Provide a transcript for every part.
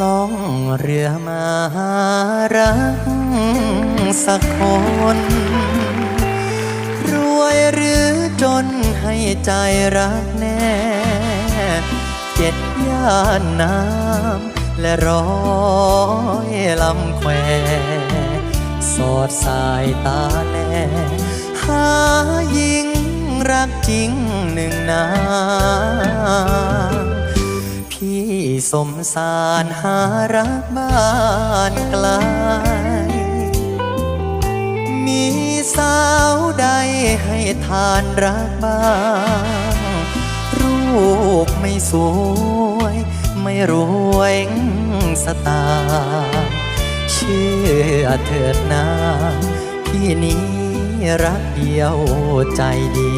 ล่องเรือมาหารักสักคน รวยหรือจนให้ใจรักแน่ เจ็ดย่านน้ำและร้อยลำแควสอดสายตาแลหาหญิงรักจริงหนึ่งนา สมสารหารักบ้านไกล มีสาวใดให้ทานรักบ้างรูปไม่สวย ไม่รวยสตา เชื่อเถิดนาพี่นี้รักเดียวใจดี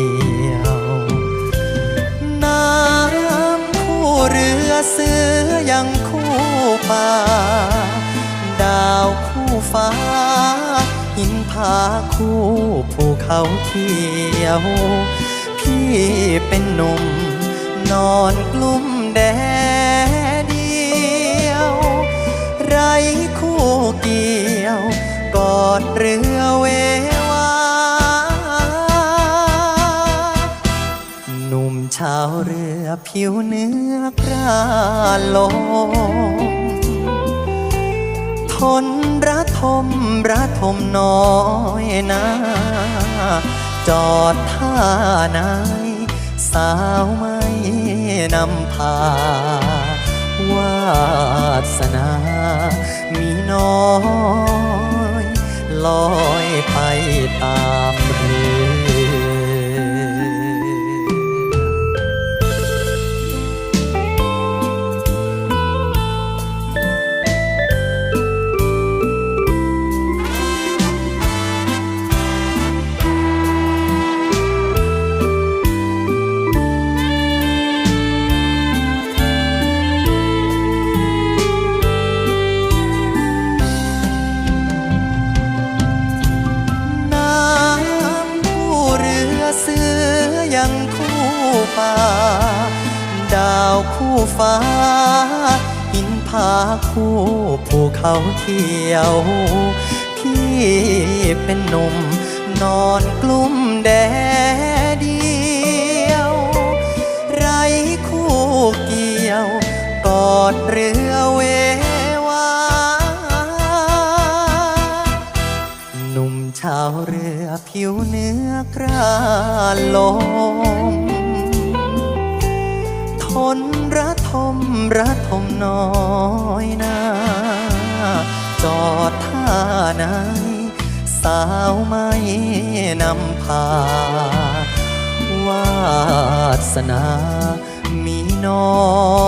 ป่าดาวคู่ฟ้า หินผาคู่ภูเขาเขียว พี่เป็นหนุ่ม นอนกลุ่มแดดเดียว ไรคู่เกี่ยว กอดเรือเววาหนุ่มชาวเรือผิวเนื้อกราล มทนระทมระทมน้อยนาจอดท่าไหนสาวไม่นำพาวาสนามีน้อย ลอยไปตามเรือ คู่ฟ้า หินผาคู่ภูเขาเขียว พี่เป็นหนุ่มนอนกลุ่มแดดเดียว ไรคู่เกี่ยว กอดเรือเววาหนุ่มชาวเรือผิวเนื้อกราลมทน รักผมน้อยนาจอดท่าไหนสาวไม่นำพาวาสนามีน้อย